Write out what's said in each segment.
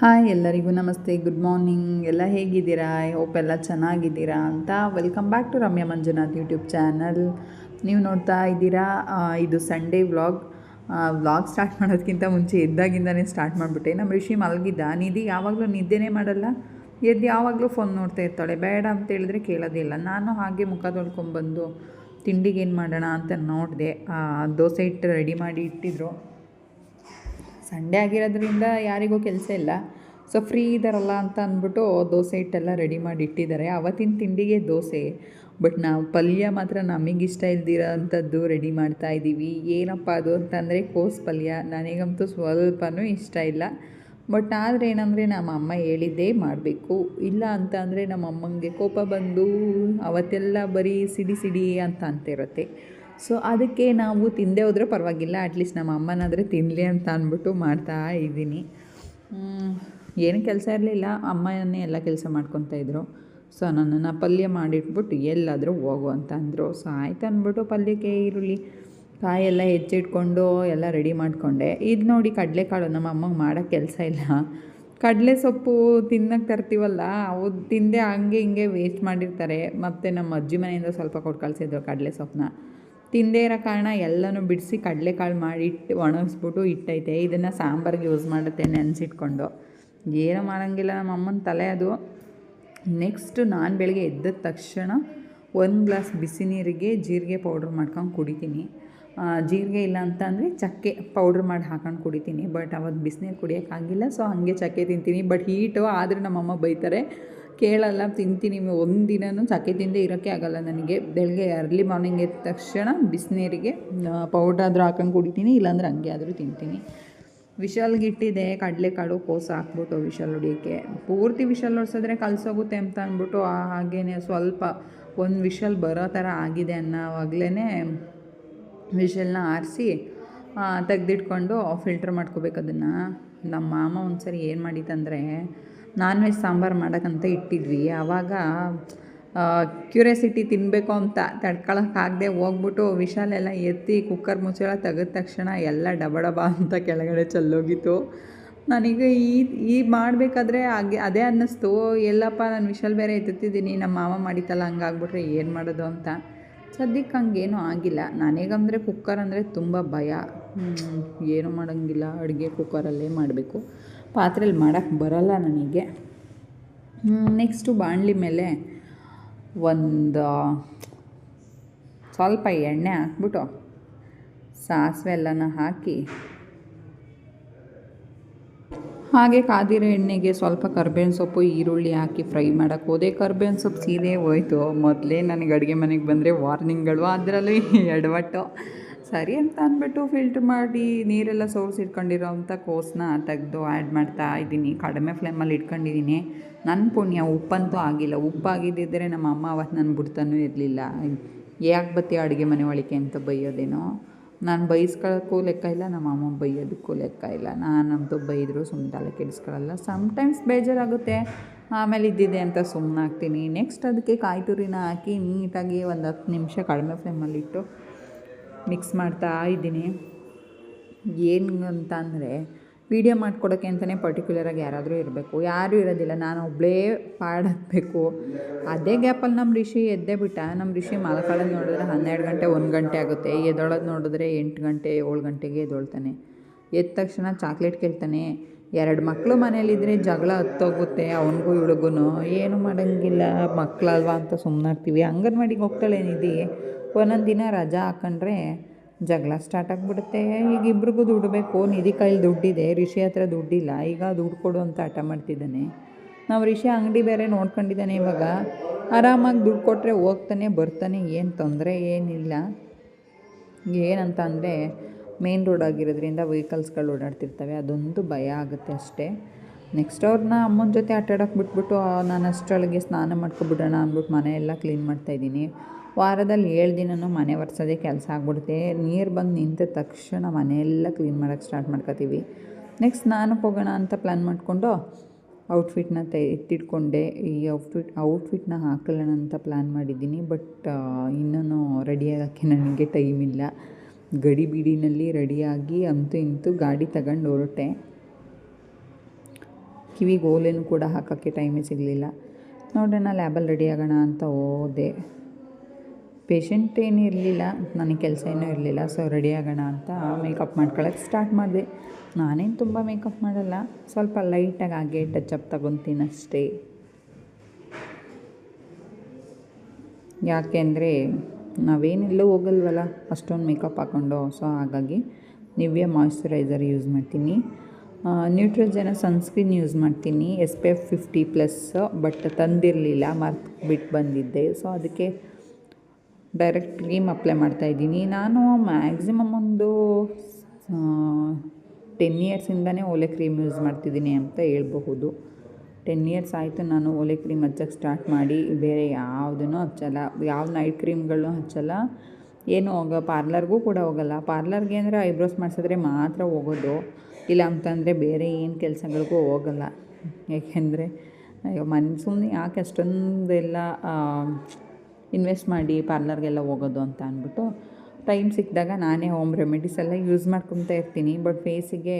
Hi ಎಲ್ಲರಿಗೂ ನಮಸ್ತೆ. Good morning ಎಲ್ಲ ಹೇಗಿದ್ದೀರಾ? ಐ ಹೋಪ್ ಎಲ್ಲ ಚೆನ್ನಾಗಿದ್ದೀರಾ ಅಂತ. Welcome back to Ramya Manjunath YouTube channel ನೀವು ನೋಡ್ತಾ ಇದ್ದೀರಾ? ಇದು ಸಂಡೇ ವ್ಲಾಗ್ ವ್ಲಾಗ್ ಸ್ಟಾರ್ಟ್ ಮಾಡೋದಕ್ಕಿಂತ ಮುಂಚೆ ಎದ್ದಾಗಿಂದನೇ ಸ್ಟಾರ್ಟ್ ಮಾಡಿಬಿಟ್ಟೆ. ನಮ್ಮ ಋಷಿ ಮಲಗಿದ್ದ. ನಿಧಿ ಯಾವಾಗಲೂ ನಿದ್ದೆನೇ ಮಾಡಲ್ಲ. ಎದ್ದು ಯಾವಾಗಲೂ ಫೋನ್ ನೋಡ್ತಾ ಇರ್ತಾಳೆ. ಬೇಡ ಅಂತ ಹೇಳಿದ್ರೆ ಕೇಳೋದಿಲ್ಲ ನಾನು ಹಾಗೆ ಮುಖ ತೊಳ್ಕೊಂಬಂದು ತಿಂಡಿಗೆ ಏನು ಮಾಡೋಣ ಅಂತ ನೋಡಿದೆ. ದೋಸೆ ಹಿಟ್ಟು ರೆಡಿ ಮಾಡಿ ಇಟ್ಟಿದ್ರು. ಸಂಡೇ ಆಗಿರೋದ್ರಿಂದ ಯಾರಿಗೂ ಕೆಲಸ ಇಲ್ಲ. ಸೊ ಫ್ರೀ ಇದ್ದಾರಲ್ಲ ಅಂತ ಅಂದ್ಬಿಟ್ಟು ದೋಸೆ ಹಿಟ್ಟೆಲ್ಲ ರೆಡಿ ಮಾಡಿ ಇಟ್ಟಿದ್ದಾರೆ. ಅವತ್ತಿನ ತಿಂಡಿಗೆ ದೋಸೆ. ಬಟ್ ನಾವು ಪಲ್ಯ ಮಾತ್ರ ನಮಗಿಷ್ಟ ಇಲ್ದಿರೋ ಅಂಥದ್ದು ರೆಡಿ ಮಾಡ್ತಾ ಇದ್ದೀವಿ ಏನಪ್ಪ ಅದು ಅಂತಂದರೆ ಕೋಸ್ ಪಲ್ಯ. ನನಗಂತೂ ಸ್ವಲ್ಪನೂ ಇಷ್ಟ ಇಲ್ಲ. ಬಟ್ ಆದರೆ ಏನಂದರೆ ನಮ್ಮ ಅಮ್ಮ ಹೇಳಿದ್ದೇ ಮಾಡಬೇಕು. ಇಲ್ಲ ಅಂತ ಅಂದರೆ ನಮ್ಮ ಅಮ್ಮಂಗೆ ಕೋಪ ಬಂದು ಅವತ್ತೆಲ್ಲ ಬರೀ ಸಿಡಿ ಸಿಡಿ ಅಂತ ಅಂತಿರುತ್ತೆ. ಸೊ ಅದಕ್ಕೆ ನಾವು ತಿಂದೇ ಹೋದರೆ ಪರವಾಗಿಲ್ಲ. ಅಟ್ಲೀಸ್ಟ್ ನಮ್ಮ ಅಮ್ಮನಾದರೆ ತಿನ್ನಲಿ ಅಂತ ಅಂದ್ಬಿಟ್ಟು ಮಾಡ್ತಾ ಇದ್ದೀನಿ. ಏನು ಕೆಲಸ ಇರಲಿಲ್ಲ. ಅಮ್ಮನೇ ಎಲ್ಲ ಕೆಲಸ ಇದ್ರು. ಸೊ ನನ್ನನ್ನು ಪಲ್ಯ ಮಾಡಿಟ್ಬಿಟ್ಟು ಎಲ್ಲಾದರೂ ಹೋಗು ಅಂತ ಅಂದರು. ಸೊ ಆಯ್ತು ಅಂದ್ಬಿಟ್ಟು ಪಲ್ಯಕ್ಕೆ ಈರುಳ್ಳಿ ಕಾಯೆಲ್ಲ ಹೆಚ್ಚಿಟ್ಕೊಂಡು ಎಲ್ಲ ರೆಡಿ ಮಾಡಿಕೊಂಡೆ. ಇದು ನೋಡಿ ಕಡಲೆಕಾಳು, ನಮ್ಮ ಅಮ್ಮಗೆ ಮಾಡೋಕ್ಕೆ ಕೆಲಸ ಇಲ್ಲ. ಕಡಲೆ ಸೊಪ್ಪು ತಿನ್ನಕ್ಕೆ ತರ್ತೀವಲ್ಲ, ಅವು ತಿಂದೆ ಹಂಗೆ ಹಿಂಗೆ ವೇಸ್ಟ್ ಮಾಡಿರ್ತಾರೆ. ಮತ್ತು ನಮ್ಮ ಅಜ್ಜಿ ಮನೆಯಿಂದ ಸ್ವಲ್ಪ ಕೊಟ್ಟು ಕಳಿಸಿದ್ರು ಕಡಲೆ ಸೊಪ್ಪನ್ನ. ತಿಂದೇ ಇರೋ ಕಾರಣ ಎಲ್ಲನೂ ಬಿಡಿಸಿ ಕಡಲೆಕಾಳು ಮಾಡಿ ಇಟ್ಟು ಒಣಗಿಸ್ಬಿಟ್ಟು ಇಟ್ಟೈತೆ. ಇದನ್ನು ಸಾಂಬಾರಿಗೆ ಯೂಸ್ ಮಾಡುತ್ತೆ ನೆನೆಸಿಟ್ಕೊಂಡು. ಏನೂ ಮಾಡೋಂಗಿಲ್ಲ ನಮ್ಮ ಅಮ್ಮನ ತಲೆ ಅದು. ನೆಕ್ಸ್ಟ್ ನಾನು ಬೆಳಗ್ಗೆ ಎದ್ದ ತಕ್ಷಣ ಒಂದು ಗ್ಲಾಸ್ ಬಿಸಿ ನೀರಿಗೆ ಜೀರಿಗೆ ಪೌಡ್ರ್ ಮಾಡ್ಕೊಂಡು ಕುಡಿತೀನಿ. ಜೀರಿಗೆ ಇಲ್ಲ ಅಂತ ಅಂದರೆ ಚಕ್ಕೆ ಪೌಡ್ರ್ ಮಾಡಿ ಹಾಕೊಂಡು ಕುಡಿತೀನಿ. ಬಟ್ ಅವತ್ತು ಬಿಸಿನೀರು ಕುಡಿಯೋಕ್ಕಾಗಿಲ್ಲ ಸೊ ಹಾಗೆ ಚಕ್ಕೆ ತಿಂತೀನಿ. ಬಟ್ ಹೀಟು ಆದರೆ ನಮ್ಮಮ್ಮ ಬೈತಾರೆ. ಕೇಳಲ್ಲ, ತಿಂತೀನಿ ಒಂದು ದಿನವೂ ಚಕ್ಕೆ ತಿಂದೇ ಇರೋಕ್ಕೆ ಆಗಲ್ಲ ನನಗೆ. ಬೆಳಗ್ಗೆ ಅರ್ಲಿ ಮಾರ್ನಿಂಗ್ ಎದ್ದ ತಕ್ಷಣ ಬಿಸಿನೀರಿಗೆ ಪೌಡರ್ ಆದರೂ ಹಾಕೊಂಡು ಕುಡಿತೀನಿ, ಇಲ್ಲಾಂದ್ರೆ ಹಂಗೆ ಆದರೂ ತಿಂತೀನಿ. ವಿಶಾಲ್ಗೆ ಇಟ್ಟಿದೆ ಕಡಲೆಕಾಳು ಕೋಸು ಹಾಕ್ಬಿಟ್ಟು ವಿಶಾಲ್ ಹೊಡಿಯೋಕ್ಕೆ ಪೂರ್ತಿ ವಿಶಾಲ್ ಹೊಡ್ಸಿದ್ರೆ ಕಲಸೋಗುತ್ತೆ ಅಂತ ಅಂದ್ಬಿಟ್ಟು ಹಾಗೇನೆ ಸ್ವಲ್ಪ ಒಂದು ವಿಶಲ್ ಬರೋ ಥರ ಆಗಿದೆ ಅನ್ನೋವಾಗಲೇ ವಿಶಲ್ನ ಆರಿಸಿ ತೆಗೆದಿಟ್ಕೊಂಡು ಫಿಲ್ಟ್ರ್ ಮಾಡ್ಕೋಬೇಕು ಅದನ್ನು. ನಮ್ಮ ಮಾಮ ಒಂದ್ಸರಿ ಏನು ಮಾಡಿತ್ತಂದರೆ ನಾನ್ ವೆಜ್ ಸಾಂಬಾರು ಮಾಡೋಕ್ಕಂತ ಇಟ್ಟಿದ್ವಿ. ಆವಾಗ ಕ್ಯೂರಿಯಾಸಿಟಿ ತಿನ್ನಬೇಕು ಅಂತ ತಡ್ಕೊಳಕ್ಕಾಗದೆ ಹೋಗ್ಬಿಟ್ಟು ವಿಶಾಲೆಲ್ಲ ಎತ್ತಿ ಕುಕ್ಕರ್ ಮುಚ್ಚಳ ತೆಗೆದ ತಕ್ಷಣ ಎಲ್ಲ ಡಬ ಡಬ ಅಂತ ಕೆಳಗಡೆ ಚೆಲ್ಲೋಗಿತ್ತು. ನನಗೆ ಈ ಈ ಮಾಡಬೇಕಾದ್ರೆ ಹಾಗೆ, ಅದೇ ಅನ್ನಿಸ್ತು. ಎಲ್ಲಪ್ಪ, ನಾನು ವಿಶಾಲ್ ಬೇರೆ ಎತ್ತಿದ್ದೀನಿ ನಮ್ಮ ಮಾವ ಮಾಡಿತ್ತಲ್ಲ, ಹಂಗಾಗ್ಬಿಟ್ರೆ ಏನು ಮಾಡೋದು ಅಂತ. ಸದ್ಯಕ್ಕೆ ಹಂಗೇನೂ ಆಗಿಲ್ಲ. ನನಗಂದರೆ ಕುಕ್ಕರ್ ಅಂದರೆ ತುಂಬ ಭಯ. ಏನೂ ಮಾಡೋಂಗಿಲ್ಲ, ಅಡುಗೆ ಕುಕ್ಕರಲ್ಲೇ ಮಾಡಬೇಕು. ಪಾತ್ರೆಯಲ್ಲಿ ಮಾಡೋಕ್ಕೆ ಬರಲ್ಲ ನನಗೆ. ನೆಕ್ಸ್ಟು ಬಾಣಲಿ ಮೇಲೆ ಒಂದು ಸ್ವಲ್ಪ ಎಣ್ಣೆ ಹಾಕ್ಬಿಟ್ಟು ಸಾಸಿವೆ ಎಲ್ಲನ ಹಾಕಿ, ಹಾಗೆ ಕಾದಿರೋ ಎಣ್ಣೆಗೆ ಸ್ವಲ್ಪ ಕರ್ಬೇವಿನ ಸೊಪ್ಪು, ಈರುಳ್ಳಿ ಹಾಕಿ ಫ್ರೈ ಮಾಡೋಕ್ಕೆ ಹೋದೆ. ಕರ್ಬೇವಿನ ಸೊಪ್ಪು ಸೀದೇ ಹೋಯ್ತು. ಮೊದಲೇ ನನಗೆ ಅಡುಗೆ ಮನೆಗೆ ಬಂದರೆ ವಾರ್ನಿಂಗ್ಗಳು ಅದರಲ್ಲೂ ಎಡವಟ್ಟು. ಸರಿ ಅಂತ ಅಂದ್ಬಿಟ್ಟು ಫಿಲ್ಟ್ರ್ ಮಾಡಿ ನೀರೆಲ್ಲ ಸೋರ್ಸಿಟ್ಕೊಂಡಿರೋ ಅಂಥ ಕೋಸನ್ನ ತೆಗೆದು ಆ್ಯಡ್ ಮಾಡ್ತಾ ಇದ್ದೀನಿ. ಕಡಿಮೆ ಫ್ಲೇಮಲ್ಲಿ ಇಟ್ಕೊಂಡಿದ್ದೀನಿ. ನನ್ನ ಪುಣ್ಯ, ಉಪ್ಪಂತೂ ಆಗಿಲ್ಲ. ಉಪ್ಪಾಗಿದ್ದಿದ್ದರೆ ನಮ್ಮ ಅಮ್ಮ ಅವತ್ತು ನನ್ನ ಬಿಡ್ತಾನೂ ಇರಲಿಲ್ಲ. ಯಾಕೆ ಬತ್ತಿ ಅಡುಗೆ ಮನೆ ಒಳಗೆ ಅಂತ ಬೈಯೋದೇನೋ. ನಾನು ಬೈಸ್ಕೊಳ್ಳೋಕ್ಕೂ ಲೆಕ್ಕ ಇಲ್ಲ, ನಮ್ಮ ಅಮ್ಮ ಬೈಯೋದಕ್ಕೂ ಲೆಕ್ಕ ಇಲ್ಲ. ನಾನಂತೂ ಬೈದರು ಸುಮ್ಮನೆ ತಲೆ ಕೆಡಿಸ್ಕೊಳ್ಳಲ್ಲ ಸಮ್ಟೈಮ್ಸ್ ಬೇಜಾರಾಗುತ್ತೆ. ಆಮೇಲೆ ಇದ್ದಿದೆ ಅಂತ ಸುಮ್ಮನೆ ಹಾಕ್ತೀನಿ ನೆಕ್ಸ್ಟ್ ಅದಕ್ಕೆ ಕಾಯಿ ತುರಿನ ಹಾಕಿ ನೀಟಾಗಿ ಒಂದು ಹತ್ತು ನಿಮಿಷ ಕಡಿಮೆ ಫ್ಲೇಮಲ್ಲಿಟ್ಟು ಮಿಕ್ಸ್ ಮಾಡ್ತಾ ಇದ್ದೀನಿ. ಏನು ಅಂತ ಅಂದರೆ ವೀಡಿಯೋ ಮಾಡ್ಕೊಡೋಕ್ಕೆ ಅಂತಲೇ ಪರ್ಟಿಕ್ಯುಲರಾಗಿ ಯಾರಾದರೂ ಇರಬೇಕು. ಯಾರೂ ಇರೋದಿಲ್ಲ. ನಾನು ಒಬ್ಬಳೇ ಪಾಡಬೇಕು ಅದೇ ಗ್ಯಾಪಲ್ಲಿ ನಮ್ಮ ಋಷಿ ಎದ್ದೇ ಬಿಟ್ಟ. ನಮ್ಮ ಋಷಿ ಮಲ್ಕೊಳ್ಳೋದು ನೋಡಿದ್ರೆ ಹನ್ನೆರಡು ಗಂಟೆ, ಒಂದು ಗಂಟೆ ಆಗುತ್ತೆ. ಎದ್ದೊಳೋದು ನೋಡಿದ್ರೆ ಎಂಟು ಗಂಟೆ, ಏಳು ಗಂಟೆಗೆ ಎದ್ದೊಳ್ತಾನೆ. ಎದ್ದ ತಕ್ಷಣ ಚಾಕ್ಲೇಟ್ ಕೇಳ್ತಾನೆ. ಎರಡು ಮಕ್ಕಳು ಮನೇಲಿದ್ದರೆ ಜಗಳ ಹತ್ತೋಗುತ್ತೆ. ಅವನಿಗೂ ಇವಳಿಗೂ ಏನು ಮಾಡೋಂಗಿಲ್ಲ. ಮಕ್ಕಳಲ್ವಾ ಅಂತ ಸುಮ್ಮನಾಗ್ತೀವಿ ಅಂಗನವಾಡಿಗೆ ಹೋಗ್ತಾಳೆ ನಿಧಿ ಒಂದೊಂದು ದಿನ ರಜಾ ಹಾಕೊಂಡ್ರೆ ಜಗಳ ಸ್ಟಾರ್ಟ್ ಆಗಿಬಿಡುತ್ತೆ. ಈಗ ಇಬ್ರಿಗೂ ದುಡ್ಬೇಕು ನಿಧಿ ಕೈಲಿ ದುಡ್ಡಿದೆ, ರಿಷಿ ಹತ್ರ ದುಡ್ಡಿಲ್ಲ, ಈಗ ದುಡ್ಡು ಕೊಡು ಅಂತ ಹಠ ಮಾಡ್ತಿದ್ದಾನೆ. ನಾವು ರಿಷಿ ಅಂಗಡಿ ಬೇರೆ ನೋಡ್ಕೊಂಡಿದ್ದಾನೆ ಇವಾಗ. ಆರಾಮಾಗಿ ದುಡ್ಡು ಕೊಟ್ಟರೆ ಹೋಗ್ತಾನೆ, ಬರ್ತಾನೆ, ಏನು ತೊಂದರೆ ಏನಿಲ್ಲ. ಏನಂತ ಅಂದರೆ ಮೇನ್ ರೋಡ್ ಆಗಿರೋದ್ರಿಂದ ವೆಹಿಕಲ್ಸ್ಗಳು ಓಡಾಡ್ತಿರ್ತವೆ, ಅದೊಂದು ಭಯ ಆಗುತ್ತೆ ಅಷ್ಟೇ. ನೆಕ್ಸ್ಟ್ ಅವ್ರನ್ನ ಅಮ್ಮನ ಜೊತೆ ಆಟಾಡೋಕೆ ಬಿಟ್ಬಿಟ್ಟು ನಾನು ಅಷ್ಟರೊಳಗೆ ಸ್ನಾನ ಮಾಡ್ಕೊಬಿಡೋಣ ಅಂದ್ಬಿಟ್ಟು ಮನೆ ಎಲ್ಲ ಕ್ಲೀನ್ ಮಾಡ್ತಾಯಿದ್ದೀನಿ ವಾರದಲ್ಲಿ ಏಳು ದಿನನೂ ಮನೆ ಒರೆಸೋದೇ ಕೆಲಸ ಆಗ್ಬಿಡುತ್ತೆ. ನೀರು ಬಂದು ನಿಂತ ತಕ್ಷಣ ಮನೆಯೆಲ್ಲ ಕ್ಲೀನ್ ಮಾಡೋಕ್ಕೆ ಸ್ಟಾರ್ಟ್ ಮಾಡ್ಕೋತೀವಿ. ನೆಕ್ಸ್ಟ್ ಸ್ನಾನಕ್ಕೆ ಹೋಗೋಣ ಅಂತ ಪ್ಲ್ಯಾನ್ ಮಾಡಿಕೊಂಡು ಔಟ್ಫಿಟ್ನ ತೆ ಎತ್ತಿಟ್ಕೊಂಡೆ ಈ ಔಟ್ಫಿಟ್ ಔಟ್ಫಿಟ್ನ ಹಾಕೊಳ್ಳೋಣ ಅಂತ ಪ್ಲ್ಯಾನ್ ಮಾಡಿದ್ದೀನಿ. ಬಟ್ ಇನ್ನೂ ರೆಡಿ ಆಗೋಕ್ಕೆ ನನಗೆ ಟೈಮ್ ಇಲ್ಲ. ಗಡಿ ಬಿಡಿನಲ್ಲಿ ರೆಡಿಯಾಗಿ ಅಂತೂ ಇಂತೂ ಗಾಡಿ ತಗೊಂಡು ಹೊರಟೆ. ಕಿವಿಗೆ ಓಲೆನೂ ಕೂಡ ಹಾಕೋಕ್ಕೆ ಟೈಮೇ ಸಿಗಲಿಲ್ಲ. ನೋಡೋಣ ಲ್ಯಾಬಲ್ಲಿ ರೆಡಿ ಆಗೋಣ ಅಂತ ಹೋದೆ. ಪೇಷಂಟ್ ಏನೂ ಇರಲಿಲ್ಲ, ನನಗೆ ಕೆಲಸ ಏನೂ ಇರಲಿಲ್ಲ ಸೊ ರೆಡಿ ಆಗೋಣ ಅಂತ ಮೇಕಪ್ ಮಾಡ್ಕೊಳಕ್ಕೆ ಸ್ಟಾರ್ಟ್ ಮಾಡಿದೆ. ನಾನೇನು ತುಂಬ ಮೇಕಪ್ ಮಾಡಲ್ಲ, ಸ್ವಲ್ಪ ಲೈಟಾಗಿ ಹಾಗೆ ಟಚಪ್ ತಗೊತೀನಿ ಅಷ್ಟೇ. ಯಾಕೆಂದರೆ ನಾವೇನೆಲ್ಲೂ ಹೋಗಲ್ವಲ್ಲ, ಅಷ್ಟೊಂದು ಮೇಕಪ್ ಹಾಕ್ಕೊಂಡು ಸೊ ಹಾಗಾಗಿ ನಿವ್ಯ ಮಾಯ್ಶ್ಚರೈಸರ್ ಯೂಸ್ ಮಾಡ್ತೀನಿ. ನ್ಯೂಟ್ರಜನ ಸನ್ಸ್ಕ್ರೀನ್ ಯೂಸ್ ಮಾಡ್ತೀನಿ S P F fifty plus but ತಂದಿರಲಿಲ್ಲ ಮರ್ತು ಬಿಟ್ಟು ಬಂದಿದ್ದೆ ಸೊ ಅದಕ್ಕೆ ಡೈರೆಕ್ಟ್ ಕ್ರೀಮ್ ಅಪ್ಲೈ ಮಾಡ್ತಾಯಿದ್ದೀನಿ ನಾನು ಮ್ಯಾಕ್ಸಿಮಮ್ ಒಂದು ಟೆನ್ ಇಯರ್ಸಿಂದನೇ ಓಲೆ ಕ್ರೀಮ್ ಯೂಸ್ ಮಾಡ್ತಿದ್ದೀನಿ ಅಂತ ಹೇಳ್ಬಹುದು. ಟೆನ್ ಇಯರ್ಸ್ ಆಯಿತು ನಾನು ಓಲೆ ಕ್ರೀಮ್ ಹಚ್ಚಕ್ಕೆ ಸ್ಟಾರ್ಟ್ ಮಾಡಿ, ಬೇರೆ ಯಾವುದನ್ನು ಹಚ್ಚಲ್ಲ. ಯಾವ ನೈಟ್ ಕ್ರೀಮ್ಗಳನ್ನೂ ಹಚ್ಚಲ್ಲ. ಏನು ಹೋಗ ಪಾರ್ಲರ್ಗೂ ಕೂಡ ಹೋಗಲ್ಲ. ಪಾರ್ಲರ್ಗೆ ಅಂದರೆ ಐಬ್ರೋಸ್ ಮಾಡಿಸಿದ್ರೆ ಮಾತ್ರ ಹೋಗೋದು. ಇಲ್ಲ ಅಂತಂದರೆ ಬೇರೆ ಏನು ಕೆಲಸಗಳಿಗೂ ಹೋಗಲ್ಲ. ಏಕೆಂದರೆ ಅಯ್ಯೋ ಮನ್ಸೂನ್ ಸುಮ್ಮನೆ ಯಾಕೆ ಅಷ್ಟೊಂದೆಲ್ಲ ಇನ್ವೆಸ್ಟ್ ಮಾಡಿ ಪಾರ್ಲರ್ಗೆಲ್ಲ ಹೋಗೋದು ಅಂತ ಅಂದ್ಬಿಟ್ಟು ಟೈಮ್ ಸಿಕ್ಕಿದಾಗ ನಾನೇ ಹೋಮ್ ರೆಮಿಡೀಸ್ ಎಲ್ಲ ಯೂಸ್ ಮಾಡ್ಕೊತಾ ಇರ್ತೀನಿ. ಬಟ್ ಫೇಸಿಗೆ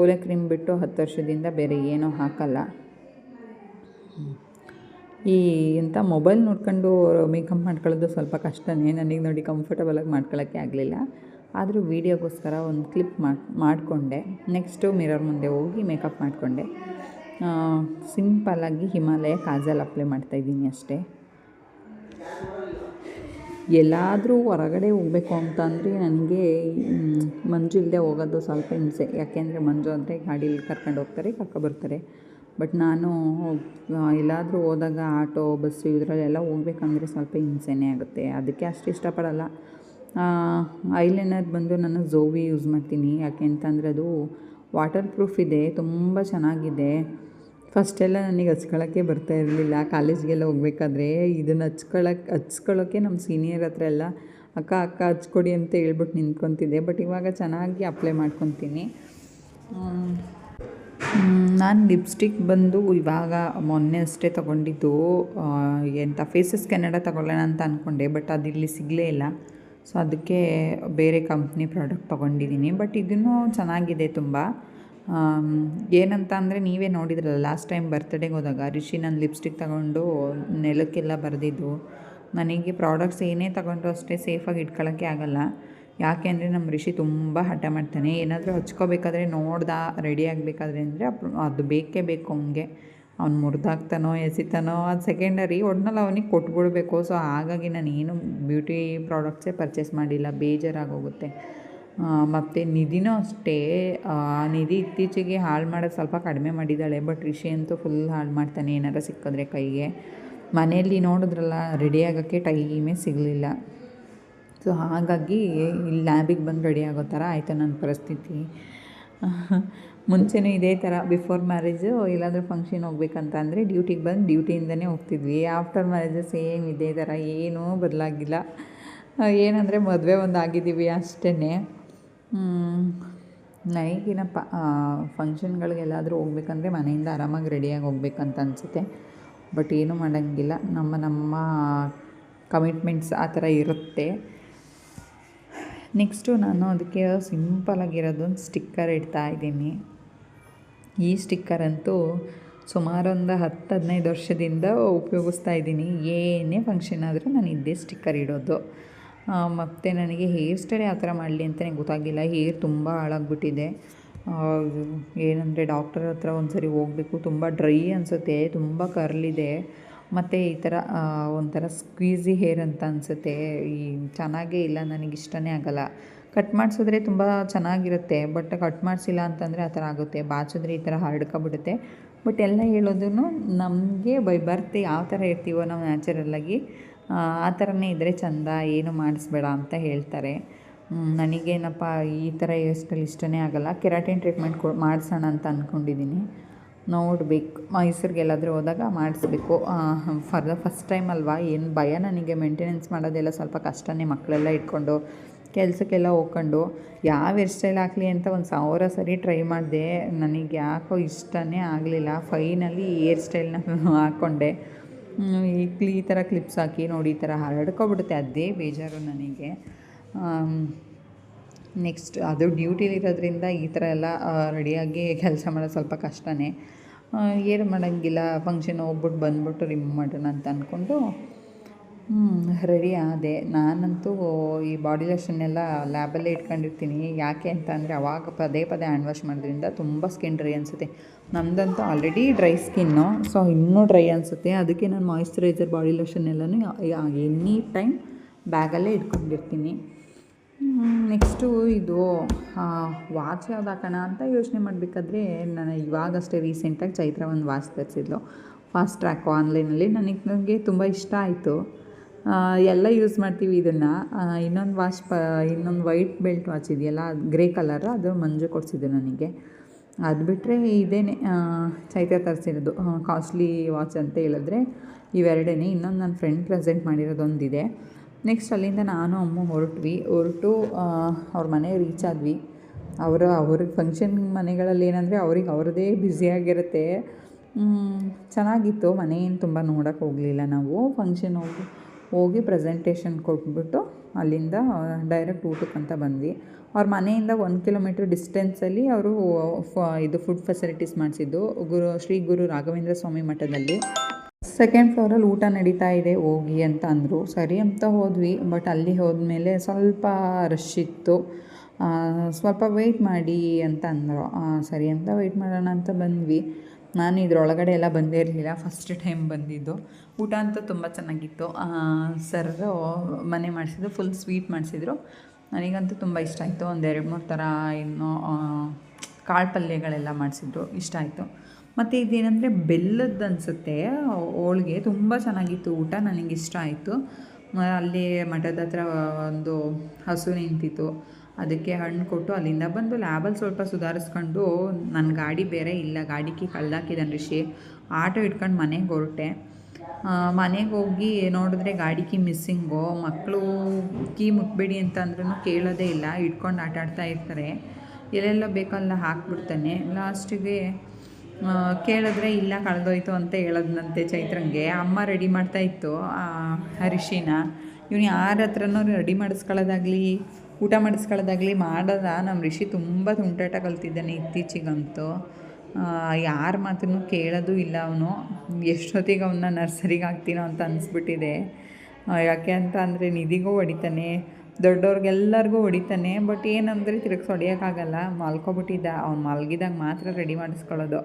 ಓಲೆ ಕ್ರೀಮ್ ಬಿಟ್ಟು ಹತ್ತು ವರ್ಷದಿಂದ ಬೇರೆ ಏನೂ ಹಾಕಲ್ಲ. ಈ ಎಂಥ ಮೊಬೈಲ್ ನೋಡ್ಕೊಂಡು ಮೇಕಪ್ ಮಾಡ್ಕೊಳ್ಳೋದು ಸ್ವಲ್ಪ ಕಷ್ಟನೇ. ನನಗೆ ನೋಡಿ ಕಂಫರ್ಟಬಲಾಗಿ ಮಾಡ್ಕೊಳ್ಳೋಕ್ಕೆ ಆಗಲಿಲ್ಲ. ಆದರೂ ವೀಡಿಯೋಗೋಸ್ಕರ ಒಂದು ಕ್ಲಿಪ್ ಮಾಡಿ ಮಾಡಿಕೊಂಡೆ. ನೆಕ್ಸ್ಟು ಮಿರರ್ ಮುಂದೆ ಹೋಗಿ ಮೇಕಪ್ ಮಾಡಿಕೊಂಡೆ. ಸಿಂಪಲ್ಲಾಗಿ ಹಿಮಾಲಯ ಕಾಜಲ್ ಅಪ್ಲೈ ಮಾಡ್ತಾಯಿದ್ದೀನಿ ಅಷ್ಟೇ. ಎಲ್ಲಾದರೂ ಹೊರಗಡೆ ಹೋಗಬೇಕು ಅಂತಂದರೆ ನನಗೆ ಮಂಜು ಇಲ್ಲದೆ ಹೋಗೋದು ಸ್ವಲ್ಪ ಹಿಂಸೆ. ಯಾಕೆಂದರೆ ಮಂಜು ಅಂದರೆ ಗಾಡೀಲಿ ಕರ್ಕೊಂಡು ಹೋಗ್ತಾರೆ ಕರ್ಕೊಬರ್ತಾರೆ ಬಟ್ ನಾನು ಎಲ್ಲಾದರೂ ಹೋದಾಗ ಆಟೋ, ಬಸ್ಸು ಇದರಲ್ಲೆಲ್ಲ ಹೋಗ್ಬೇಕಂದ್ರೆ ಸ್ವಲ್ಪ ಹಿಂಸೆನೇ ಆಗುತ್ತೆ. ಅದಕ್ಕೆ ಅಷ್ಟು ಇಷ್ಟಪಡಲ್ಲ. ಐಲೈನರ್ ಬಂದು ನಾನು ಝೋವಿ ಯೂಸ್ ಮಾಡ್ತೀನಿ. ಯಾಕೆ ಅಂತಂದರೆ ಅದು ವಾಟರ್ ಪ್ರೂಫ್ ಇದೆ, ತುಂಬ ಚೆನ್ನಾಗಿದೆ. ಫಸ್ಟೆಲ್ಲ ನನಗೆ ಹಚ್ಕೊಳ್ಳೋಕ್ಕೆ ಬರ್ತಾ ಇರಲಿಲ್ಲ. ಕಾಲೇಜ್ಗೆಲ್ಲ ಹೋಗ್ಬೇಕಾದ್ರೆ ಇದನ್ನು ಹಚ್ಕೊಳ್ಳೋಕೆ ಹಚ್ಕೊಳ್ಳೋಕ್ಕೆ ನಮ್ಮ ಸೀನಿಯರ್ ಹತ್ರ ಎಲ್ಲ, ಅಕ್ಕ ಅಕ್ಕ, ಹಚ್ಕೊಡಿ ಅಂತ ಹೇಳ್ಬಿಟ್ಟು ನಿಂತ್ಕೊತಿದ್ದೆ. ಬಟ್ ಇವಾಗ ಚೆನ್ನಾಗಿ ಅಪ್ಲೈ ಮಾಡ್ಕೊತೀನಿ. ನಾನು ಲಿಪ್ಸ್ಟಿಕ್ ಬಂದು ಇವಾಗ ಮೊನ್ನೆ ಅಷ್ಟೇ ತೊಗೊಂಡಿದ್ದು. ಎಂಥ ಫೇಸಸ್ ಕೆನಡ ತೊಗೊಳ್ಳೋಣ ಅಂತ ಅಂದ್ಕೊಂಡೆ ಬಟ್ ಅದು ಇಲ್ಲಿ ಸಿಗಲೇ ಇಲ್ಲ. ಸೊ ಅದಕ್ಕೆ ಬೇರೆ ಕಂಪ್ನಿ ಪ್ರಾಡಕ್ಟ್ ತೊಗೊಂಡಿದ್ದೀನಿ. ಬಟ್ ಇದನ್ನು ಚೆನ್ನಾಗಿದೆ ತುಂಬ. ಏನಂತ ಅಂದರೆ ನೀವೇ ನೋಡಿದ್ರಲ್ಲ ಲಾಸ್ಟ್ ಟೈಮ್ ಬರ್ತ್ಡೇಗೆ ಹೋದಾಗ ರಿಷಿ ನನ್ನ ಲಿಪ್ಸ್ಟಿಕ್ ತಗೊಂಡು ನೆಲಕ್ಕೆಲ್ಲ ಬರೆದಿದ್ದು. ನನಗೆ ಪ್ರಾಡಕ್ಟ್ಸ್ ಏನೇ ತಗೊಂಡ್ರು ಅಷ್ಟೇ ಸೇಫಾಗಿ ಇಟ್ಕೊಳ್ಳೋಕ್ಕೆ ಆಗಲ್ಲ. ಯಾಕೆ ಅಂದರೆ ನಮ್ಮ ರಿಷಿ ತುಂಬ ಹಠ ಮಾಡ್ತಾನೆ. ಏನಾದರೂ ಹಚ್ಕೋಬೇಕಾದ್ರೆ ನೋಡ್ದ ರೆಡಿ ಆಗಬೇಕಾದ್ರೆ ಅಂದರೆ ಅದು ಬೇಕೇ ಬೇಕು ಅವನಿಗೆ. ಅವ್ನು ಮುರಿದಾಗ್ತಾನೋ ಎಸಿತಾನೋ, ಅದು ಸೆಕೆಂಡರಿ ಒಟ್ನಲ್ಲಿ ಅವನಿಗೆ ಕೊಟ್ಬಿಡ್ಬೇಕು. ಸೊ ಹಾಗಾಗಿ ನಾನು ಏನು ಬ್ಯೂಟಿ ಪ್ರಾಡಕ್ಟ್ಸೇ ಪರ್ಚೇಸ್ ಮಾಡಿಲ್ಲ. ಬೇಜಾರಾಗೋಗುತ್ತೆ. ಮತ್ತು ನಿಧಿನೂ ಅಷ್ಟೇ. ನಿಧಿ ಇತ್ತೀಚೆಗೆ ಹಾಳು ಮಾಡೋದು ಸ್ವಲ್ಪ ಕಡಿಮೆ ಮಾಡಿದ್ದಾಳೆ, ಬಟ್ ರಿಷಿ ಅಂತೂ ಫುಲ್ ಹಾಳು ಮಾಡ್ತಾನೆ, ಏನಾರು ಸಿಕ್ಕಿದ್ರೆ ಕೈಗೆ. ಮನೆಯಲ್ಲಿ ನೋಡಿದ್ರಲ್ಲ ರೆಡಿ ಆಗೋಕ್ಕೆ ಟೈಮೇ ಸಿಗಲಿಲ್ಲ. ಸೊ ಹಾಗಾಗಿ ಇಲ್ಲಿ ಲ್ಯಾಬಿಗೆ ಬಂದು ರೆಡಿ ಆಗೋ ಥರ ಆಯಿತು ನನ್ನ ಪರಿಸ್ಥಿತಿ. ಮುಂಚೆನೂ ಇದೇ ಥರ ಬಿಫೋರ್ ಮ್ಯಾರೇಜು ಎಲ್ಲಾದರೂ ಫಂಕ್ಷನ್ ಹೋಗ್ಬೇಕಂತ ಅಂದರೆ ಡ್ಯೂಟಿಗೆ ಬಂದು ಡ್ಯೂಟಿಯಿಂದನೇ ಹೋಗ್ತಿದ್ವಿ. ಆಫ್ಟರ್ ಮ್ಯಾರೇಜು ಸೇಮ್ ಇದೇ ಥರ, ಏನೂ ಬದಲಾಗಿಲ್ಲ. ಏನಂದರೆ ಮದುವೆ ಒಂದು ಆಗಿದ್ದೀವಿ ಅಷ್ಟೇ ನನಗೇನಪ್ಪ ಫಂಕ್ಷನ್ಗಳಿಗೆಲ್ಲಾದರೂ ಹೋಗ್ಬೇಕಂದ್ರೆ ಮನೆಯಿಂದ ಆರಾಮಾಗಿ ರೆಡಿಯಾಗಿ ಹೋಗ್ಬೇಕಂತ ಅನಿಸುತ್ತೆ. ಬಟ್ ಏನೂ ಮಾಡೋಂಗಿಲ್ಲ. ನಮ್ಮ ನಮ್ಮ ಕಮಿಟ್ಮೆಂಟ್ಸ್ ಆ ಥರ ಇರುತ್ತೆ. ನೆಕ್ಸ್ಟು ನಾನು ಅದಕ್ಕೆ ಸಿಂಪಲಾಗಿರೋದೊಂದು ಸ್ಟಿಕ್ಕರ್ ಇಡ್ತಾ ಇದ್ದೀನಿ. ಈ ಸ್ಟಿಕ್ಕರ್ ಅಂತೂ ಸುಮಾರೊಂದು ಹತ್ತು, ಹದಿನೈದು ವರ್ಷದಿಂದ ಉಪಯೋಗಿಸ್ತಾ ಇದ್ದೀನಿ. ಏನೇ ಫಂಕ್ಷನ್ ಆದರೂ ನಾನು ಇದ್ದೇ ಸ್ಟಿಕ್ಕರ್ ಇಡೋದು. ಮತ್ತು ನನಗೆ ಹೇರ್ ಸ್ಟೈಲ್ ಯಾವ ಥರ ಮಾಡಲಿ ಅಂತಲೇ ಗೊತ್ತಾಗಿಲ್ಲ ಹೇರ್ ತುಂಬ ಹಾಳಾಗ್ಬಿಟ್ಟಿದೆ. ಏನಂದರೆ ಡಾಕ್ಟರ್ ಹತ್ರ ಒಂದು ಸರಿ ಹೋಗಬೇಕು. ತುಂಬ ಡ್ರೈ ಅನಿಸುತ್ತೆ, ತುಂಬ ಕರ್ಲಿದೆ. ಮತ್ತು ಈ ಥರ ಒಂಥರ ಸ್ಕ್ವೀಝಿ ಹೇರ್ ಅಂತ ಅನಿಸುತ್ತೆ. ಈ ಚೆನ್ನಾಗೇ ಇಲ್ಲ, ನನಗೆ ಇಷ್ಟನೇ ಆಗಲ್ಲ. ಕಟ್ ಮಾಡಿಸಿದ್ರೆ ತುಂಬ ಚೆನ್ನಾಗಿರುತ್ತೆ, ಬಟ್ ಕಟ್ ಮಾಡಿಸಿಲ್ಲ ಅಂತಂದರೆ ಆ ಥರ ಆಗುತ್ತೆ. ಬಾಚಿದ್ರೆ ಈ ಥರ ಹರಡ್ಕೊಬಿಡುತ್ತೆ. ಬಟ್ ಎಲ್ಲ ಹೇಳೋದೂ ನಮಗೆ ಬೈ ಬರ್ತ್ ಯಾವ ಥರ ಇರ್ತೀವೋ ನಾವು ನ್ಯಾಚುರಲ್ಲಾಗಿ ಆ ಥರನೇ ಇದ್ದರೆ ಚಂದ, ಏನು ಮಾಡಿಸ್ಬೇಡ ಅಂತ ಹೇಳ್ತಾರೆ. ನನಗೇನಪ್ಪ ಈ ಥರ ಹೇರ್ ಸ್ಟೈಲ್ ಇಷ್ಟನೇ ಆಗಲ್ಲ. ಕೆರಾಟಿನ್ ಟ್ರೀಟ್ಮೆಂಟ್ ಕೊ, ಮಾಡಿಸೋಣ ಅಂತ ಅಂದ್ಕೊಂಡಿದ್ದೀನಿ ನೋಡಬೇಕು. ಮೈಸೂರಿಗೆಲ್ಲಾದರೂ ಹೋದಾಗ ಮಾಡಿಸ್ಬೇಕು. ಫಾರ್ ದ ಫಸ್ಟ್ ಟೈಮ್ ಅಲ್ವಾ? ಏನು ಭಯ ನನಗೆ. ಮೇಂಟೆನೆನ್ಸ್ ಮಾಡೋದೆಲ್ಲ ಸ್ವಲ್ಪ ಕಷ್ಟನೇ ಮಕ್ಕಳೆಲ್ಲ ಇಟ್ಕೊಂಡು, ಕೆಲಸಕ್ಕೆಲ್ಲ ಹೋಗ್ಕೊಂಡು, ಯಾವ ಹೇರ್ ಸ್ಟೈಲ್ ಹಾಕಲಿ ಅಂತ ಒಂದು ಸಾವಿರ ಸರಿ ಟ್ರೈ ಮಾಡಿದೆ. ನನಗೆ ಯಾಕೋ ಇಷ್ಟನೇ ಆಗಲಿಲ್ಲ. ಫೈನಲಿ ಹೇರ್ ಸ್ಟೈಲ್ನ ಹಾಕ್ಕೊಂಡೆ ಈ ಥರ ಕ್ಲಿಪ್ಸ್ ಹಾಕಿ ನೋಡಿ, ಈ ಥರ ಹರಡ್ಕೊಬಿಡುತ್ತೆ. ಅದೇ ಬೇಜಾರು ನನಗೆ. ನೆಕ್ಸ್ಟ್ ಅದು ಡ್ಯೂಟಿಲಿರೋದ್ರಿಂದ ಈ ಥರ ಎಲ್ಲ ರೆಡಿಯಾಗಿ ಕೆಲಸ ಮಾಡೋದು ಸ್ವಲ್ಪ ಕಷ್ಟನೇ. ಏನು ಮಾಡೋಂಗಿಲ್ಲ ಫಂಕ್ಷನ್ ಹೋಗ್ಬಿಟ್ಟು ಬಂದ್ಬಿಟ್ಟು ರಿಮೂವ್ ಮಾಡೋಣ ಅಂತ ಅಂದ್ಕೊಂಡು ರೆಡಿ ಆದೆ. ನಾನಂತೂ ಈ ಬಾಡಿ ಲೋಷನ್ನೆಲ್ಲ ಲ್ಯಾಬಲ್ಲೇ ಇಟ್ಕೊಂಡಿರ್ತೀನಿ. ಯಾಕೆ ಅಂತ ಅಂದರೆ, ಅವಾಗ ಪದೇ ಪದೇ ಹ್ಯಾಂಡ್ ವಾಶ್ ಮಾಡೋದ್ರಿಂದ ತುಂಬ ಸ್ಕಿನ್ ಡ್ರೈ ಅನಿಸುತ್ತೆ. ನಮ್ಮದಂತೂ ಆಲ್ರೆಡಿ ಡ್ರೈ ಸ್ಕಿನ್ನು ಸೊ ಇನ್ನೂ ಡ್ರೈ ಅನಿಸುತ್ತೆ. ಅದಕ್ಕೆ ನಾನು ಮಾಯಿಶ್ಚರೈಸರ್ ಬಾಡಿ ಲೋಷನ್ ಎಲ್ಲನೂ ಎನಿ ಟೈಮ್ ಬ್ಯಾಗಲ್ಲೇ ಇಟ್ಕೊಂಡಿರ್ತೀನಿ. ನೆಕ್ಸ್ಟು ಇದು ವಾಚ್ ಯಾವ್ದು ಹಾಕೋಣ ಅಂತ ಯೋಚನೆ ಮಾಡಬೇಕಾದ್ರೆ, ನಾನು ಇವಾಗಷ್ಟೇ ರೀಸೆಂಟಾಗಿ ಚೈತ್ರ ಒಂದು ವಾಚ್ ತರಿಸಿದ್ಲು. ಫಾಸ್ಟ್ ಟ್ರ್ಯಾಕು ಆನ್ಲೈನಲ್ಲಿ ನನಗೆ ನನಗೆ ತುಂಬ ಇಷ್ಟ ಆಯಿತು. ಎಲ್ಲ ಯೂಸ್ ಮಾಡ್ತೀವಿ ಇದನ್ನು. ಇನ್ನೊಂದು ವಾಚ್ ಪ, ಇನ್ನೊಂದು ವೈಟ್ ಬೆಲ್ಟ್ ವಾಚ್ ಇದೆಯಲ್ಲ ಗ್ರೇ ಕಲರ್ ಅದು ಮಂಜು ಕೊಡಿಸಿದ್ದು ನನಗೆ. ಅದು ಬಿಟ್ಟರೆ ಇದೇನೆ ಚೈತ್ಯ ತರಿಸಿರೋದು ಕಾಸ್ಟ್ಲಿ ವಾಚ್ ಅಂತ ಹೇಳಿದ್ರೆ ಇವೆರಡೇ ಇನ್ನೊಂದು ನನ್ನ ಫ್ರೆಂಡ್ ಪ್ರೆಸೆಂಟ್ ಮಾಡಿರೋದೊಂದಿದೆ. ನೆಕ್ಸ್ಟ್ ಅಲ್ಲಿಂದ ನಾನು, ಅಮ್ಮ ಹೊರಟ್ವಿ. ಹೊರಟು ಅವ್ರ ಮನೆ ರೀಚ್ ಆದ್ವಿ. ಅವರ ಅವ್ರಿಗೆ ಫಂಕ್ಷನ್ ಮನೆಗಳಲ್ಲಿ ಏನಂದರೆ ಅವ್ರಿಗೆ ಅವ್ರದ್ದೇ ಬ್ಯುಸಿಯಾಗಿರುತ್ತೆ ಚೆನ್ನಾಗಿತ್ತು. ಮನೆ ಏನು ತುಂಬ ನೋಡೋಕೆ ಹೋಗಲಿಲ್ಲ ನಾವು. ಫಂಕ್ಷನ್ ಹೋಗಿ ಹೋಗಿ ಪ್ರೆಸೆಂಟೇಷನ್ ಕೊಟ್ಬಿಟ್ಟು ಅಲ್ಲಿಂದ ಡೈರೆಕ್ಟ್ ಊಟಕ್ಕಂತ ಬಂದ್ವಿ. ಅವ್ರ ಮನೆಯಿಂದ ಒಂದು ಕಿಲೋಮೀಟ್ರ್ ಡಿಸ್ಟೆನ್ಸಲ್ಲಿ ಅವರು, ಫ, ಇದು ಫುಡ್ ಫೆಸಿಲಿಟೀಸ್ ಮಾಡಿಸಿದ್ದು. ಗುರು, ಶ್ರೀ ಗುರು ರಾಘವೇಂದ್ರ ಸ್ವಾಮಿ ಮಠದಲ್ಲಿ. ಸೆಕೆಂಡ್ ಫ್ಲೋರಲ್ಲಿ ಊಟ ನಡೀತಾ ಇದೆ, ಹೋಗಿ ಅಂತ ಅಂದರು. ಸರಿ ಅಂತ ಹೋದ್ವಿ, ಬಟ್ ಅಲ್ಲಿ ಹೋದ್ಮೇಲೆ ಸ್ವಲ್ಪ ರಶ್ ಇತ್ತು. ಸ್ವಲ್ಪ ವೆಯ್ಟ್ ಮಾಡಿ ಅಂತ ಅಂದರು. ಸರಿ ಅಂತ ವೆಯ್ಟ್ ಮಾಡೋಣ ಅಂತ ಬಂದ್ವಿ. ನಾನು ಇದರೊಳಗಡೆ ಎಲ್ಲ ಬಂದೇ ಇರಲಿಲ್ಲ ಫಸ್ಟ್ ಟೈಮ್ ಬಂದಿದ್ದು. ಊಟ ಅಂತೂ ತುಂಬ ಚೆನ್ನಾಗಿತ್ತು. ಸರ್ ಮನೆ ಮಾಡಿಸಿದ್ರು ಫುಲ್ ಸ್ವೀಟ್ ಮಾಡಿಸಿದ್ರು. ನನಗಂತೂ ತುಂಬ ಇಷ್ಟ ಆಯಿತು. ಒಂದು ಎರಡು ಮೂರು ಥರ ಇನ್ನೂ ಕಾಳು ಪಲ್ಯಗಳೆಲ್ಲ ಮಾಡಿಸಿದ್ರು ಇಷ್ಟ ಆಯಿತು. ಮತ್ತು ಇದೇನಂದರೆ ಬೆಲ್ಲದ್ದು ಅನಿಸುತ್ತೆ. ಹೋಳ್ಗೆ ತುಂಬ ಚೆನ್ನಾಗಿತ್ತು ಊಟ, ನನಗೆ ಇಷ್ಟ ಆಯಿತು. ಅಲ್ಲಿ ಮಠದ ಹತ್ರ ಒಂದು ಹಸು ನಿಂತಿತ್ತು. ಅದಕ್ಕೆ ಹಣ್ಣು ಕೊಟ್ಟು ಅಲ್ಲಿಂದ ಬಂದು ಲ್ಯಾಬಲ್ಲಿ ಸ್ವಲ್ಪ ಸುಧಾರಿಸ್ಕೊಂಡು ನನ್ನ ಗಾಡಿ ಬೇರೆ ಇಲ್ಲ, ಗಾಡಿಗೆ ಕಳ್ದಾಕಿದ್ದಾನೆ ರಿಷಿ ಆಟೋ ಇಟ್ಕೊಂಡು ಮನೆಗೆ ಹೊರಟೆ. ಮನೆಗೆ ಹೋಗಿ ನೋಡಿದ್ರೆ ಗಾಡಿ ಕೀ ಮಿಸ್ಸಿಂಗು ಮಕ್ಕಳು ಕೀ ಮುಟ್ಬೇಡಿ ಅಂತ ಅಂದ್ರೂ ಕೇಳೋದೇ ಇಲ್ಲ ಇಟ್ಕೊಂಡು ಆಟ ಆಡ್ತಾ ಇರ್ತಾರೆ. ಎಲ್ಲೆಲ್ಲ ಬೇಕಲ್ಲ ಹಾಕ್ಬಿಡ್ತಾನೆ. ಲಾಸ್ಟಿಗೆ ಕೇಳಿದ್ರೆ ಇಲ್ಲ ಕಳೆದೋಯ್ತು ಅಂತ ಹೇಳೋದ್ನಂತೆ ಚೈತ್ರಂಗೆ. ಅಮ್ಮ ರೆಡಿ ಮಾಡ್ತಾ ಇತ್ತು ರಿಷಿನ ಇವನು ಯಾರ ಹತ್ರನೂ ರೆಡಿ ಮಾಡಿಸ್ಕೊಳ್ಳೋದಾಗಲಿ, ಊಟ ಮಾಡಿಸ್ಕೊಳ್ಳೋದಾಗಲಿ ಮಾಡೋದ ನಮ್ಮ ರಿಷಿ ತುಂಬ ತುಂಟಾಟ ಕಲ್ತಿದ್ದಾನೆ ಇತ್ತೀಚಿಗಂತೂ. ಯಾರ ಮಾತನ್ನು ಕೇಳೋದು ಇಲ್ಲ ಅವನು. ಎಷ್ಟೊತ್ತಿಗೆ ಅವನ್ನ ನರ್ಸರಿಗೆ ಹಾಕ್ತೀನೋ ಅಂತ ಅನಿಸ್ಬಿಟ್ಟಿದೆ. ಯಾಕೆ ಅಂತ ಅಂದರೆ ನಿಧಿಗೂ ಹೊಡಿತಾನೆ ದೊಡ್ಡವ್ರಿಗೆಲ್ಲರಿಗೂ ಹೊಡಿತಾನೆ, ಬಟ್ ಏನಂದರೆ ತಿರುಗಿಸಿ ಹೊಡಿಯೋಕ್ಕಾಗಲ್ಲ. ಮಲ್ಕೊಬಿಟ್ಟಿದ್ದ, ಅವ್ನು ಮಲಗಿದಾಗ ಮಾತ್ರ ರೆಡಿ ಮಾಡಿಸ್ಕೊಳ್ಳೋದು.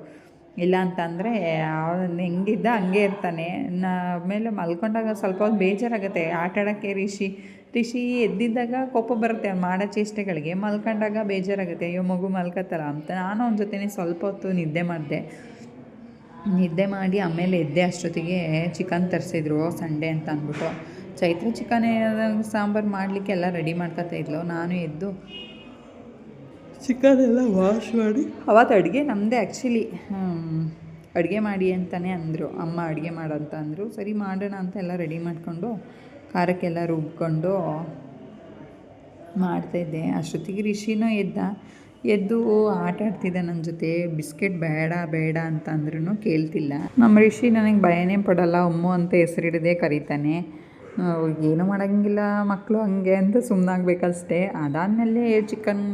ಇಲ್ಲ ಅಂತಂದರೆ, ಅವನು ಹೆಂಗಿದ್ದ ಹಂಗೆ ಇರ್ತಾನೆ. ಆಮೇಲೆ ಮಲ್ಕೊಂಡಾಗ ಸ್ವಲ್ಪ ಹೊತ್ತು ಬೇಜಾರಾಗುತ್ತೆ. ಆಟ ಆಡೋಕ್ಕೆ ರಿಷಿ ರಿಷಿ ಎದ್ದಿದ್ದಾಗ ಕೋಪ ಬರುತ್ತೆ ಮಾಡೋ ಚೇಷ್ಟೆಗಳಿಗೆ. ಮಲ್ಕೊಂಡಾಗ ಬೇಜಾರಾಗುತ್ತೆ. ಅಯ್ಯೋ, ಮಗು ಮಲ್ಕತ್ತಲ್ಲ ಅಂತ. ನಾನು ಅವನ ಜೊತೆನೇ ಸ್ವಲ್ಪ ಹೊತ್ತು ನಿದ್ದೆ ಮಾಡಿದೆ. ನಿದ್ದೆ ಮಾಡಿ ಆಮೇಲೆ ಎದ್ದೆ ಅಷ್ಟೊತ್ತಿಗೆ ಚಿಕನ್ ತರಿಸಿದ್ರು ಸಂಡೇ ಅಂತ ಅಂದ್ಬಿಟ್ಟು. ಚೈತ್ರ ಚಿಕನ್ ಸಾಂಬಾರು ಮಾಡಲಿಕ್ಕೆ ಎಲ್ಲ ರೆಡಿ ಮಾಡ್ಕೊತಾ ಇದ್ಲು. ನಾನು ಎದ್ದು ಚಿಕನ್ ಎಲ್ಲ ವಾಶ್ ಮಾಡಿ. ಅವತ್ತು ಅಡುಗೆ ನಮ್ಮದೇ ಆ್ಯಕ್ಚುಲಿ ಅಡುಗೆ ಮಾಡಿ ಅಂತಲೇ ಅಂದರು. ಅಮ್ಮ ಅಡುಗೆ ಮಾಡಂತ ಅಂದರು. ಸರಿ ಮಾಡೋಣ ಅಂತ ಎಲ್ಲ ರೆಡಿ ಮಾಡಿಕೊಂಡು ಖಾರಕ್ಕೆಲ್ಲ ರುಬ್ಕೊಂಡು ಮಾಡ್ತಾಯಿದ್ದೆ ಅಷ್ಟೊತ್ತಿಗೆ ರಿಷಿನೂ ಎದ್ದ. ಎದ್ದು ಆಟ ಆಡ್ತಿದ್ದೆ ನನ್ನ ಜೊತೆ. ಬಿಸ್ಕೆಟ್ ಬೇಡ ಬೇಡ ಅಂತ ಅಂದ್ರೂ ಕೇಳ್ತಿಲ್ಲ. ನಮ್ಮ ರಿಷಿ ನನಗೆ ಭಯನೇ ಪಡಲ್ಲ. ಅಮ್ಮು ಅಂತ ಹೆಸರಿಡದೆ ಕರೀತಾನೆ. ಏನೂ ಮಾಡೋಂಗಿಲ್ಲ ಮಕ್ಕಳು ಹಂಗೆ ಅಂತ ಸುಮ್ಮನಾಗಬೇಕಷ್ಟೇ ಅದಾದಮೇಲೆ ಚಿಕನ್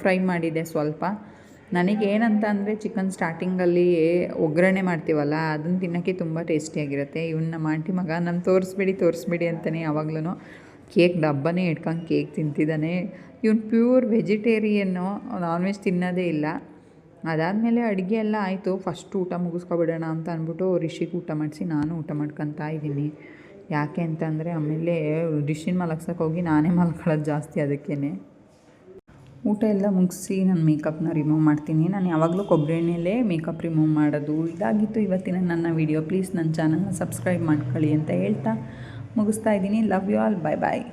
ಫ್ರೈ ಮಾಡಿದೆ ಸ್ವಲ್ಪ. ನನಗೇನಂತ ಅಂದರೆ ಚಿಕನ್ ಸ್ಟಾರ್ಟಿಂಗಲ್ಲಿ ಒಗ್ಗರಣೆ ಮಾಡ್ತೀವಲ್ಲ, ಅದನ್ನು ತಿನ್ನೋಕ್ಕೆ ತುಂಬ ಟೇಸ್ಟಿಯಾಗಿರುತ್ತೆ. ಇವನ್ನ ನಮ್ಮ ಆಂಟಿ ಮಗ, ನಾನು ತೋರಿಸ್ಬೇಡಿ ತೋರಿಸ್ಬೇಡಿ ಅಂತಲೇ ಯಾವಾಗ್ಲೂ ಕೇಕ್ ಡಬ್ಬನೇ ಇಟ್ಕೊಂಡು ಕೇಕ್ ತಿಂತಿದ್ದಾನೆ. ಇವನು ಪ್ಯೂರ್ ವೆಜಿಟೇರಿಯನ್ನು ನಾನ್ ವೆಜ್ ತಿನ್ನೋದೇ ಇಲ್ಲ. ಅದಾದಮೇಲೆ ಅಡುಗೆ ಎಲ್ಲ ಆಯಿತು. ಫಸ್ಟ್ ಊಟ ಮುಗಿಸ್ಕೊಬಿಡೋಣ ಅಂತ ಅಂದ್ಬಿಟ್ಟು ರಿಷಿಗೆ ಊಟ ಮಾಡಿಸಿ, ನಾನು ಊಟ ಮಾಡ್ಕೊತಾ ಇದ್ದೀನಿ. ಯಾಕೆ ಅಂತಂದರೆ ಆಮೇಲೆ ಡಿಶಿನ ಮಲಗ್ಸೋಕೆ ಹೋಗಿ ನಾನೇ ಮಲ್ಕೊಳ್ಳೋದು ಜಾಸ್ತಿ ಅದಕ್ಕೇ ಊಟ ಎಲ್ಲ ಮುಗಿಸಿ ನಾನು ಮೇಕಪ್ನ ರಿಮೂವ್ ಮಾಡ್ತೀನಿ. ನಾನು ಯಾವಾಗಲೂ ಕೊಬ್ಬರಿ ಎಣ್ಣೆಲೇ ಮೇಕಪ್ ರಿಮೂವ್ ಮಾಡೋದು. ಇದಾಗಿತ್ತು ಇವತ್ತಿನ ನನ್ನ ವಿಡಿಯೋ ಪ್ಲೀಸ್ ನನ್ನ ಚಾನಲ್ನ ಸಬ್ಸ್ಕ್ರೈಬ್ ಮಾಡ್ಕೊಳ್ಳಿ ಅಂತ ಹೇಳ್ತಾ ಮುಗಿಸ್ತಾ ಇದ್ದೀನಿ. Love you all bye bye